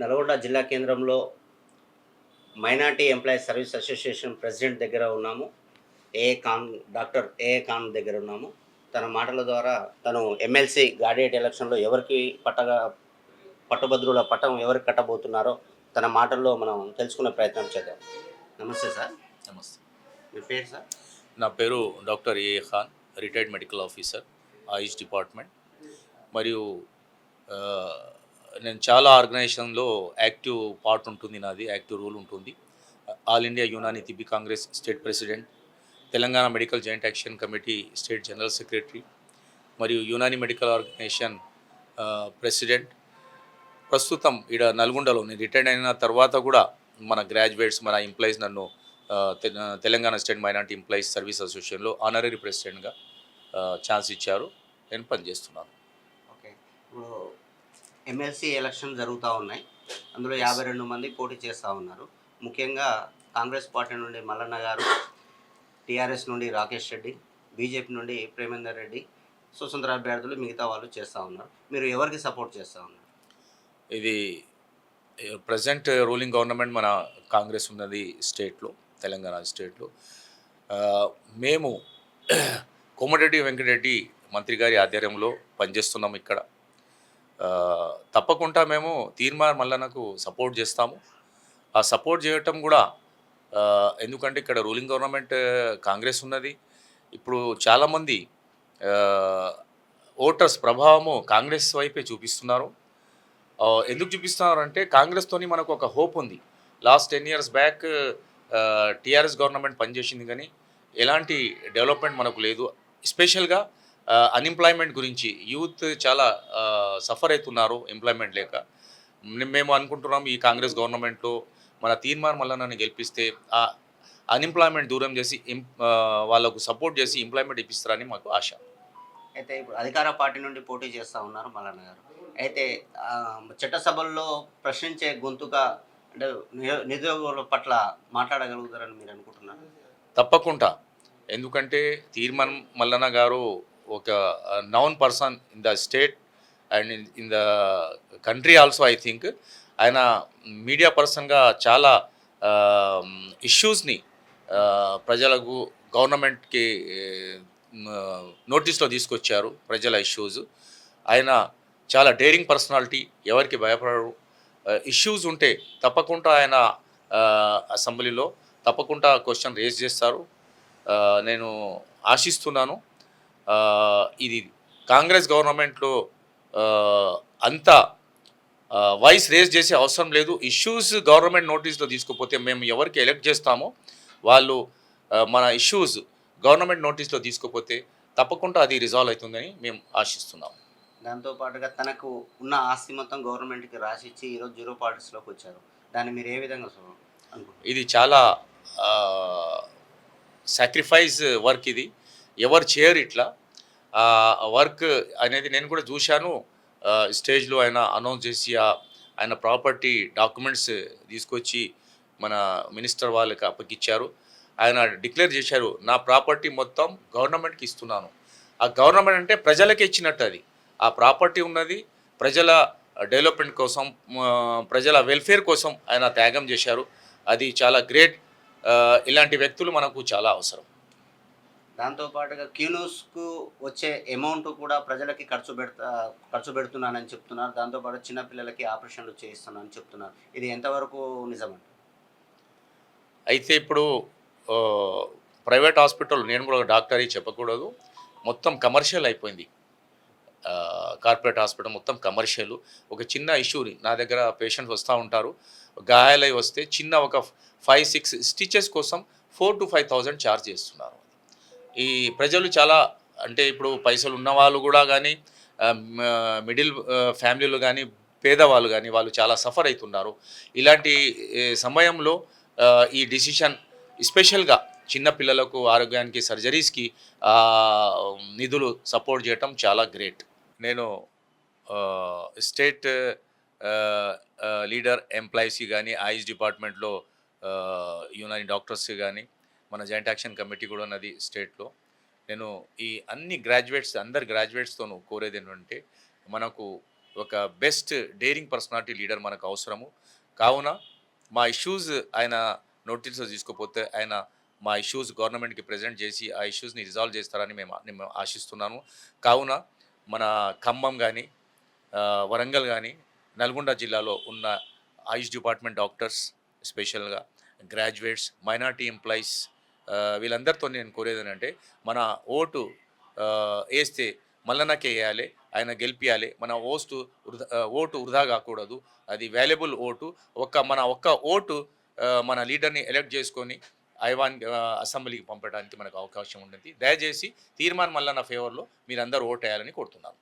నల్గొండ జిల్లా కేంద్రంలో minority employees service association president దగ్గర ఉన్నాము. A Khan doctor A Khan దగ్గర ఉన్నాము. తన మాటల ద్వారా తను ఎమ్మెల్సీ గాడియట్ ఎలక్షన్లో ఎవరికి పట్టగా పట్టుభద్రుల పట్టం ఎవరికి కట్టబోతున్నారో తన మాటల్లో మనం తెలుసుకునే ప్రయత్నం చేద్దాం. నమస్తే సార్. నమస్తే. మీ పేరు సార్? నా పేరు doctor A Khan retired medical officer AYUSH department. మరియు నేను చాలా ఆర్గనైజేషన్లో యాక్టివ్ పార్ట్ ఉంటుంది నాది యాక్టివ్ రోల్ ఉంటుంది. All India Unani Tibbi Congress state president Telangana medical joint action committee state general secretary మరియు యునాని మెడికల్ ఆర్గనైజేషన్ ప్రెసిడెంట్. ప్రస్తుతం ఇక్కడ నల్గొండలో నేను రిటైర్డ్ అయిన తర్వాత కూడా మన గ్రాడ్యుయేట్స్ మన ఎంప్లాయీస్ నన్ను Telangana state minority employees service అసోసియేషన్లో ఆనరీ ప్రెసిడెంట్గా ఛాన్స్ ఇచ్చారు. నేను పనిచేస్తున్నాను. ఓకే. ఇప్పుడు ఎమ్మెల్సీ ఎలక్షన్ జరుగుతూ ఉన్నాయి. అందులో యాభై రెండు మంది పోటీ చేస్తూ ఉన్నారు. ముఖ్యంగా కాంగ్రెస్ పార్టీ నుండి మల్లన్న గారు టీఆర్ఎస్ నుండి రాకేష్ రెడ్డి బీజేపీ నుండి ప్రేమేందర్ రెడ్డి స్వతంత్ర అభ్యర్థులు మిగతా వాళ్ళు చేస్తూ ఉన్నారు. మీరు ఎవరికి సపోర్ట్ చేస్తూ ఉన్నారు? ఇది ప్రజెంట్ రూలింగ్ గవర్నమెంట్ మన కాంగ్రెస్ ఉన్నది స్టేట్లో తెలంగాణ స్టేట్లో. మేము కోమటిరెడ్డి వెంకటరెడ్డి మంత్రి గారి ఆధ్వర్యంలో పనిచేస్తున్నాం ఇక్కడ. తప్పకుండా మేము తీర్మార్ మల్లన్నకు సపోర్ట్ చేస్తాము. ఆ సపోర్ట్ చేయటం కూడా ఎందుకంటే ఇక్కడ రూలింగ్ గవర్నమెంట్ కాంగ్రెస్ ఉన్నది. ఇప్పుడు చాలామంది ఓటర్స్ ప్రభావము కాంగ్రెస్ వైపే చూపిస్తున్నారు. ఎందుకు చూపిస్తున్నారు అంటే కాంగ్రెస్తోని మనకు ఒక హోప్ ఉంది. Last ten years back TRS government పనిచేసింది కానీ ఎలాంటి డెవలప్మెంట్ మనకు లేదు. ఎస్పెషల్గా అన్ఎంప్లాయ్మెంట్ గురించి. యూత్ చాలా సఫర్ అవుతున్నారు ఎంప్లాయ్మెంట్ లేక. మేము అనుకుంటున్నాం ఈ కాంగ్రెస్ గవర్నమెంట్లో మన తీర్మాన్ మల్లన్నని గెలిపిస్తే ఆ అన్ఎంప్లాయ్మెంట్ దూరం చేసి వాళ్ళకు సపోర్ట్ చేసి ఎంప్లాయ్మెంట్ ఇప్పిస్తారని మాకు ఆశ. అయితే ఇప్పుడు అధికార పార్టీ నుండి పోటీ చేస్తూ ఉన్నారు మల్లన్న గారు. అయితే చట్టసభల్లో ప్రశ్నించే గొంతుగా అంటే నిరో- నిరుద్యోగుల పట్ల మాట్లాడగలుగుతారని మీరు అనుకుంటున్నారు? తప్పకుండా. ఎందుకంటే తీర్మాన్ మల్లన్న గారు ఒక known person in the state and in the country also I think ఆయన మీడియా పర్సన్గా చాలా um, ఇష్యూస్ని uh, ప్రజలకు గవర్నమెంట్కి నోటీస్లో uh, తీసుకొచ్చారు ప్రజల ఇష్యూస్ ఆయన చాలా డేరింగ్ పర్సనాలిటీ ఎవరికి భయపడరు. Uh, ఇష్యూస్ ఉంటే తప్పకుండా ఆయన అసెంబ్లీలో తప్పకుండా క్వశ్చన్ రేజ్ చేస్తారు. నేను ఆశిస్తున్నాను. ఇది కాంగ్రెస్ గవర్నమెంట్లో అంత వాయిస్ రేజ్ చేసే అవసరం లేదు. ఇష్యూస్ గవర్నమెంట్ నోటీస్లో తీసుకుపోతే మేము ఎవరికి ఎలక్ట్ చేస్తామో వాళ్ళు మన ఇష్యూస్ గవర్నమెంట్ నోటీస్లో తీసుకుపోతే తప్పకుండా అది రిజాల్వ్ అవుతుందని మేము ఆశిస్తున్నాం. దాంతో పాటుగా తనకు ఉన్న ఆస్తి మొత్తం గవర్నమెంట్కి రాసిచ్చి ఈరోజు జీరో పాలిటిక్స్లోకి వచ్చారు. దాన్ని మీరు ఏ విధంగా ఇది చాలా సాక్రిఫైస్ వర్క్ ఇది. ఎవరు చేయరు ఇట్లా. వర్క్ అనేది నేను కూడా చూశాను. స్టేజ్లో ఆయన అనౌన్స్ చేసి ఆ- ఆయన ప్రాపర్టీ డాక్యుమెంట్స్ తీసుకొచ్చి మన మినిస్టర్ వాళ్ళకి అప్పగిచ్చారు. ఆయన డిక్లేర్ చేశారు నా ప్రాపర్టీ మొత్తం గవర్నమెంట్కి ఇస్తున్నాను. ఆ గవర్నమెంట్ అంటే ప్రజలకి ఇచ్చినట్టు అది. ఆ ప్రాపర్టీ ఉన్నది ప్రజల డెవలప్మెంట్ కోసం ప్రజల వెల్ఫేర్ కోసం ఆయన త్యాగం చేశారు. అది చాలా గ్రేట్. ఇలాంటి వ్యక్తులు మనకు చాలా అవసరం. దాంతోపాటుగా క్యూనోస్కు వచ్చే అమౌంట్ కూడా ప్రజలకి ఖర్చు పెడతా ఖర్చు పెడుతున్నానని చెప్తున్నారు. దాంతోపాటు చిన్నపిల్లలకి ఆపరేషన్లు చేయిస్తున్నానని చెప్తున్నారు. ఇది ఎంతవరకు నిజమండి? అయితే ఇప్పుడు ప్రైవేట్ హాస్పిటల్ నేను కూడా డాక్టర్ చెప్పకూడదు. మొత్తం కమర్షియల్ అయిపోయింది. కార్పొరేట్ హాస్పిటల్ మొత్తం కమర్షియల్. ఒక చిన్న ఇష్యూని నా దగ్గర పేషెంట్స్ వస్తూ ఉంటారు. గాయాలై వస్తే చిన్న ఒక ఫైవ్ సిక్స్ స్టిచెస్ కోసం four to five thousand charge చేస్తున్నారు. ఈ ప్రజలు చాలా అంటే ఇప్పుడు పైసలు ఉన్న వాళ్ళు కూడా కానీ మిడిల్ ఫ్యామిలీలు కానీ పేదవాళ్ళు కానీ వాళ్ళు చాలా సఫర్ అవుతున్నారు ఇలాంటి సమయంలో ఈ డిసిషన్ ఎస్పెషల్గా చిన్నపిల్లలకు ఆరోగ్యానికి సర్జరీస్కి నిధులు సపోర్ట్ చేయటం చాలా గ్రేట్. నేను స్టేట్ లీడర్ ఎంప్లాయీస్కి కానీ ఆయుష్ డిపార్ట్మెంట్లో యూనాని యునాని కానీ మన జాయింట్ యాక్షన్ కమిటీ కూడా ఉన్నది స్టేట్లో నేను ఈ అన్ని గ్రాడ్యుయేట్స్ అందరు గ్రాడ్యుయేట్స్తోనూ కోరేది ఏంటంటే మనకు ఒక బెస్ట్ డేరింగ్ పర్సనాలిటీ లీడర్ మనకు అవసరము. కావున మా ఇష్యూస్ ఆయన నోటీసులు తీసుకోపోతే ఆయన మా ఇష్యూస్ గవర్నమెంట్కి ప్రజెంట్ చేసి ఆ ఇష్యూస్ని రిజాల్వ్ చేస్తారని మేము మేము ఆశిస్తున్నాను కావున మన ఖమ్మం కానీ వరంగల్ కానీ నల్గొండ జిల్లాలో ఉన్న ఆయుష్ డిపార్ట్మెంట్ డాక్టర్స్ స్పెషల్గా గ్రాడ్యుయేట్స్ మైనార్టీ ఎంప్లాయీస్ వీళ్ళందరితో నేను కోరేది ఏంటంటే మన ఓటు వేస్తే మల్లన్నకే వేయాలి ఆయన గెలిపియాలి. మన ఓటు వృధా ఓటు వృధా కాకూడదు. అది వాల్యుబుల్ ఓటు. ఒక్క మన ఒక్క ఓటు మన లీడర్ని ఎలక్ట్ చేసుకొని ఐవాన్ అసెంబ్లీకి పంపడానికి మనకు అవకాశం ఉంటుంది. దయచేసి తీర్మాన్ మల్లన్న ఫేవర్లో మీరందరూ ఓటు వేయాలని కోరుతున్నాను.